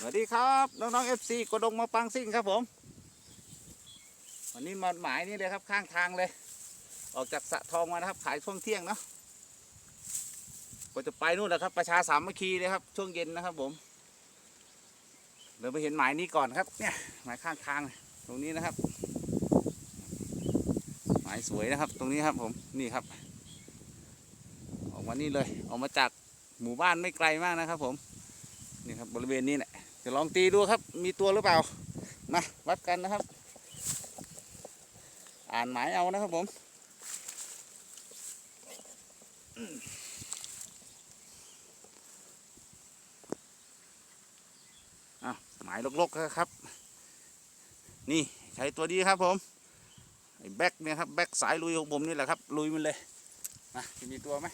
สวัสดีครับน้องๆเอฟซีกระดงมาปังซิ่งครับผม วันนี้มาหมายนี่เลยครับข้างทางเลย ออกจากสะทองมานะครับ ขายช่วงเที่ยงเนาะก็จะไปนู่นแหละครับ ประชาสามัคคีเลยครับ ช่วงเย็นนะครับผมเดี๋ยวไปเห็นหมายนี้ก่อนครับ เนี่ยหมายข้างทางตรงนี้นะครับ หมายสวยนะครับ ตรงนี้ครับผมนี่ครับ ออกมานี่เลย ออกมาจากหมู่บ้านไม่ไกลมากนะครับผมนี่ครับบริเวณนี้แหละ จะลองตีดูครับ มีตัวหรือเปล่ามาวัดกันนะครับ อ่านหมายเอานะครับผมหมายลกๆครับ นี่ใช้ตัวดีครับผมไอ้แบ็กเนี่ยครับแบ็กสายลุยของผมนี่แหละครับ ลุยมันเลยมาจะมีตัวไหม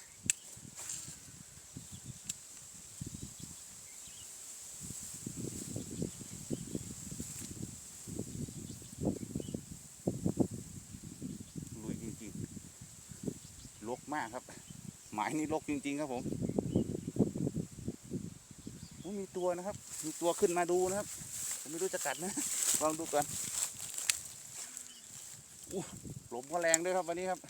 ลุยจริงๆ ลกมากครับ หมายนี่ลกจริง ๆ ครับผมมีตัวนะครับ มีตัวขึ้นมาดูนะครับ ผมไม่รู้จะกัดนะ ลองดูก่อนอู้ลมก็แรงด้วยครับวันนี้ครับ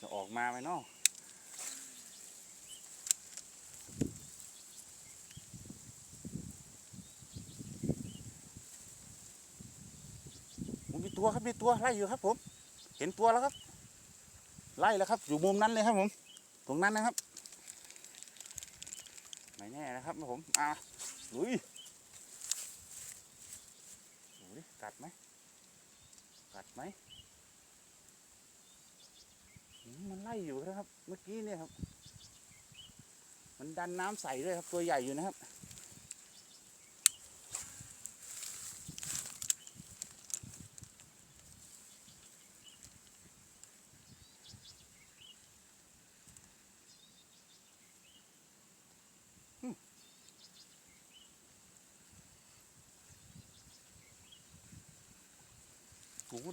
จะออกมาไหมเนาะ ตัวครับมีตัวไล่อยู่ครับ ผม เห็นตัวแล้วครับ ไล่แล้วครับ อยู่มุมนั้นเลยครับผม ตรงนั้นนะครับไม่แน่นะครับผมอะลุยดูดิกัดไหมกัดไหมมันไล่อยู่นะครับ เมื่อกี้เนี่ยครับ มันดันน้ำใส่ด้วยครับ ตัวใหญ่อยู่นะครับ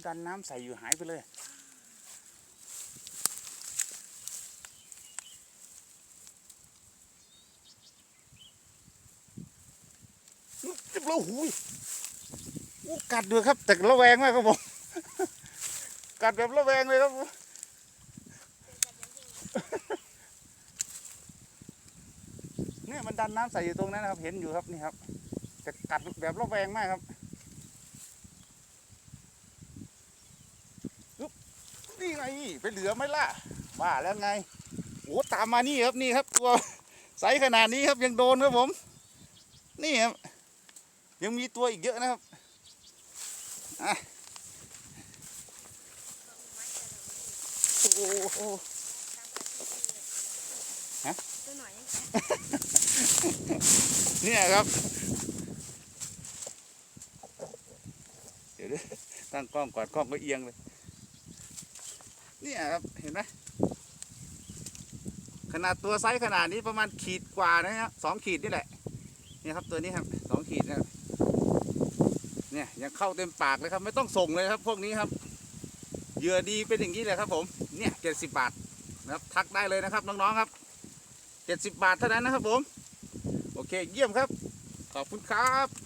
ดันน้ำใส่อยู่หายไปเลยเจ็บแล้วหูยกัดด้วยครับ แต่ระแวงมากครับผม กัดแบบระแวงเลยครับผมเนี่ยมันดันน้ำใส่อยู่ตรงนั้นนะครับ เห็นอยู่ครับนี่ครับแต่กัดแบบระแวงมากครับ ไงไปเหลือไหมล่ะว่าแล้วไงโอ้ตามมานี่ครับนี่ครับ ตัวไซส์ขนาดนี้ครับยังโดนครับผม นี่ครับยังมีตัวอีกเยอะนะครับอะโอ้โหฮะตัวหน่อยยังเนี่ยครับเดี๋ยวดิตั้งกล้องก่อนกล้องก็เอียงเลย เนี่ยครับเห็นไหมขนาดตัวไซส์ขนาดนี้ประมาณขีดกว่านะครับสองขีดนี่แหละนี่ครับตัวนี้ครับสองขีดนะครับเนี่ยยังเข้าเต็มปากเลยครับ ไม่ต้องส่งเลยครับ พวกนี้ครับเหยื่อดีเป็นอย่างนี้เลยครับ ผมเนี่ยเจ็ดสิบบาทนะครับทักได้เลยนะครับน้องๆครับเจ็ดสิบบาทเท่านั้นนะครับผม โอเคเยี่ยมครับ ขอบคุณครับ